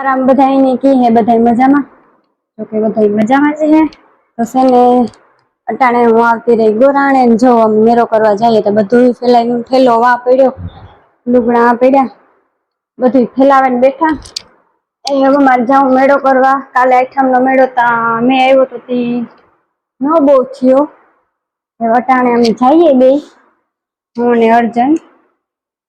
આરામ બધાયને કી હે, બધાય મજામાં? તો કે બધાય મજામાં જ હે. તો છે ને, અટાણે હું આવતી રહી ગોરાણે ને જો આમ મેરો કરવા જઈએ તો બધું ફેલાઈને ઠેલો વા પડ્યો, લુગડા પડ્યા બધું ફેલાવીને બેઠા. એ હવે મારે જાઉં મેળો કરવા. કાલે આઠમનો મેળો તા મેં આવ્યો તો તી ન બહુ થયો. હવે અટાણે અમે જઈએ બે, હું ને અર્જન.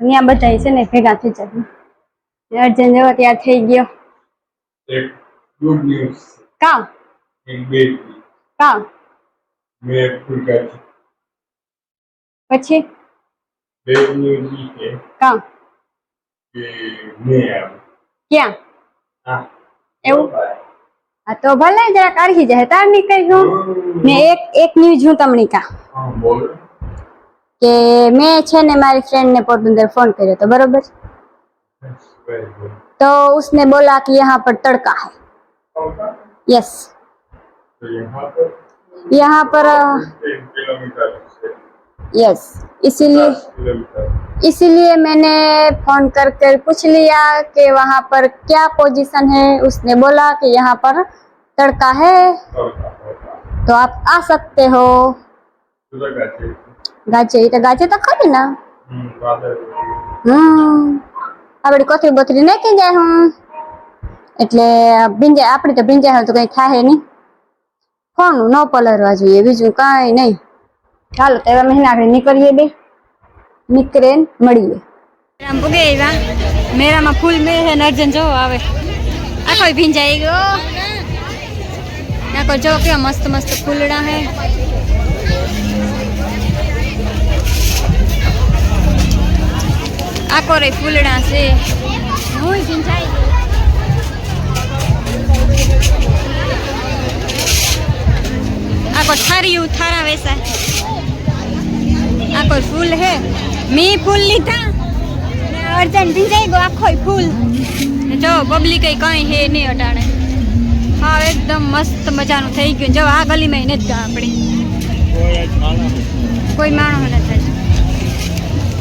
ત્યાં બધા છે ને ભેગા થઈ જાય અર્જન જેવો ત્યાં થઈ ગયો. એક ગુડ ન્યૂઝ કામ એક બેડ કામ મેં ફૂલકા પછી બેડ ન્યૂઝ ઈ છે કામ કે મેં આવ્યું ક્યાં હા એવું હા તો ભલે જરા કાઢી જાય તાર નીકળી ગયું ને એક એક ન્યૂઝ હું તમને કા હા બોલ. કે મેં છે ને મારી ફ્રેન્ડ ને પોરબંદર ફોન કર્યો તો બરોબર? વેરી ગુડ तो उसने बोला कि यहाँ पर तड़का है। यस यहाँ पर? यस इसीलिए इसीलिए मैंने फ़ोन करके पूछ लिया कि वहाँ पर क्या पोजीशन है। उसने बोला कि यहाँ पर तड़का है। तो आप आ सकते हो। गाचे तो गाचे तो खरी तो तो ना? हम्म। વાદળ કોથળી બોથળી નાખી જાય હું. એટલે ભીંજાય આપણે તો ભીંજાય હોય તો કંઈ થાય નહીં. ફોન ન પલરવા જોઈએ બીજું કાંઈ નહીં. ચાલો તો એવા મહિના આપણે નીકળીએ બે. નીકળે મળીએ. આમ પુગે આવ્યા. મેરામાં ફૂલ મે હે નર્જન જો આવે. આખો ભીંજાઈ ગયો. આખો જો કેવા મસ્ત મસ્ત ફૂલડા હે. આખો રે ફૂલડા છે. હું ગઈ આખો થારિયું થારા વેસા. આખો ફૂલ હે. મી ફૂલ લીધા. અર્જન ભીંજાઈ ગયો આખો ફૂલ. જો, પબ્લિક કઈ હે નહીં અટાણે. હા, એકદમ મસ્ત મજાનું થઈ ગયું. જો, આ ગલીમાં નથી આપણી. કોઈ માણસ નથી.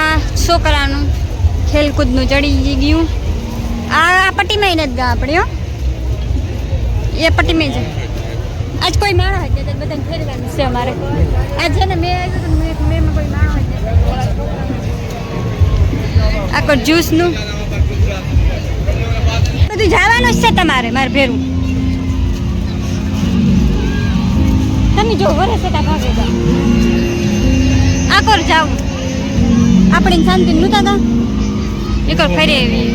અહીંયા છોકરાનું ખેલકૂદનું ચડી ગયું. આ આ પટ્ટીમાં નથી ગા આપણે હો. એ પટ્ટીમાં જ. આજ કોઈ માણસ હોય કે બધાને ફેરવાનું છે અમારે. આજ છે ને મેં આવ્યું મેં કોઈ માણસ આ કોઈ જ્યુસનું? બધું જવાનું જ છે તમારે, મારે ભેરું. તમે જો વરસ હતા ભાગે આકોર જાવ? આપણે શાંતિ નહોતા તા એકર ફરી આવી.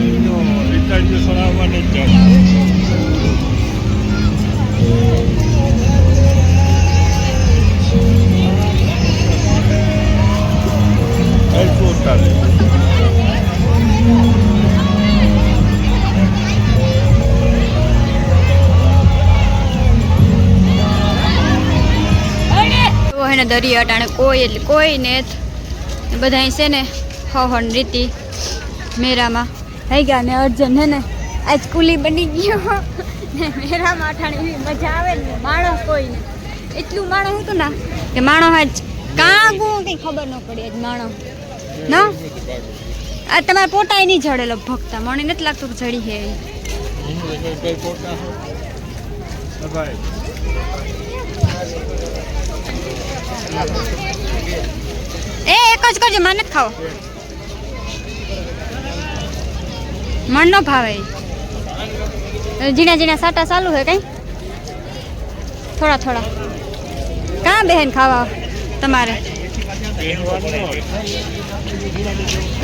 તો એને દરિયા અટાણે કોઈ એટલે કોઈ ને બધા અહીં છે ને હવન રીતિ મેરામાં. થઈ ગયા ને અર્જન હે ને, આજ કુલી બની ગયો. ને મેરામાં અઠાણી મજા આવે ને, માણસ કોઈ ને. એટલું માણસ હતું ના, કે માણસ આજ કાં ગું કંઈ ખબર ન પડી આજ માણસ. ના? આ તમારા પોટાય નહીં જડેલો ભક્તા મને નથી લાગતું કે જડી હે એ. એ, એક જ કરજો, મને નથી ખાવો મન નો ભાવે ઈ. ઝીણા ઝીણા સાટા ચાલુ હે કઈ? થોડા થોડા. કાં બહેન ખાવા તમારે?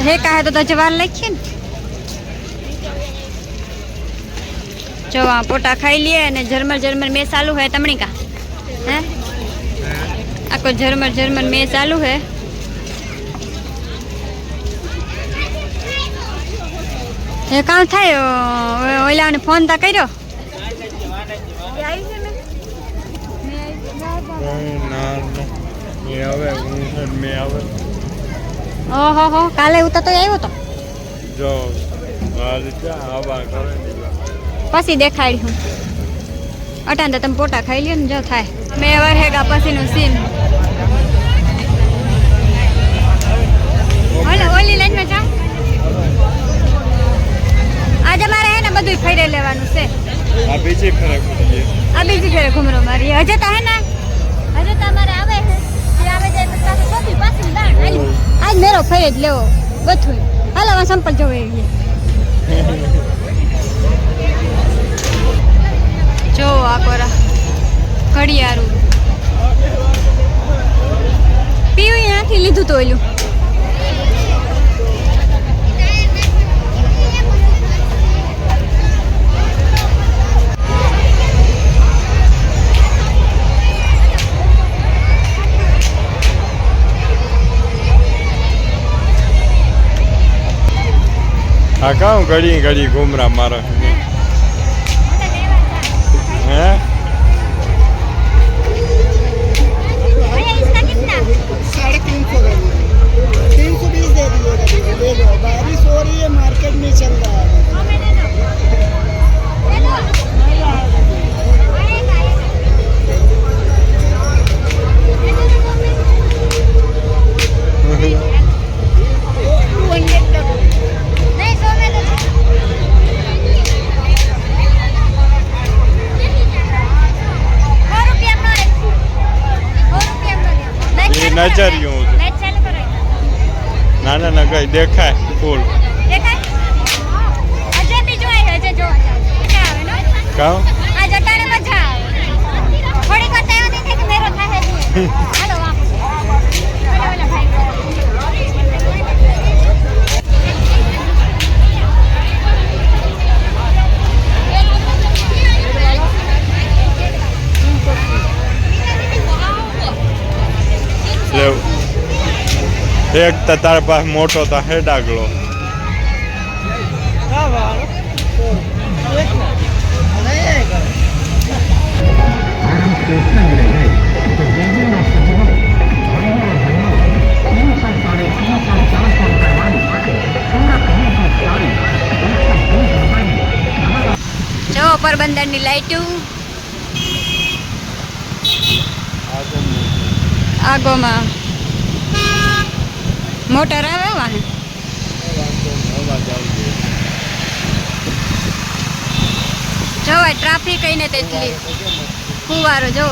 હે કાહે તો દજવાલ લખીએ ને. જો, આ પોટા ખાઈ લઈએ અને ઝરમર ઝરમર મેં ચાલુ હે તમણી કા? હે? આખો ઝરમર ઝરમર મેં ચાલુ હે એ કામ થાય? ઓલાને ફોન તા કર્યો. ઓહો કાલે ઉતા તો આવ્યો તો. પછી દેખાડી હું. અટાણ તો તમે પોટા ખાઈ લ્યો ને જો થાય. મેં વરહેગા પછીનું સીન. ઓલે લાઈનમાં જાઓ આજે મારે હે ને બધું ફેરે લેવાનું છે. આ બીજી ફેરે આ બીજી ફેરે ઘુમરો મારી હજે તો હે ને? હજે તો અમારે આવે છે આવે જાય પછી પાછું ચોથી પાછી દાણ. આજ મેરો ફરી જ લેવો. ગથું હાલો આ સંપલ જવું એવી જો આ કોરા. ઘડિયાળું. પીવું ત્યાંથી લીધું તો ઓલું. આ કામ ઘડી ઘડી ઘુમરા મારે. હે? નજરિયું ના ના ના કઈ દેખાય ફૂલ. કામ એક તો તારા પાસે મોટો તો હેડાગલો. જો પોરબંદરની લાઈટું. આગોમાં. મોટર આવે વાહન જો ટ્રાફિક કઈને તેટલી. ફુવારો જો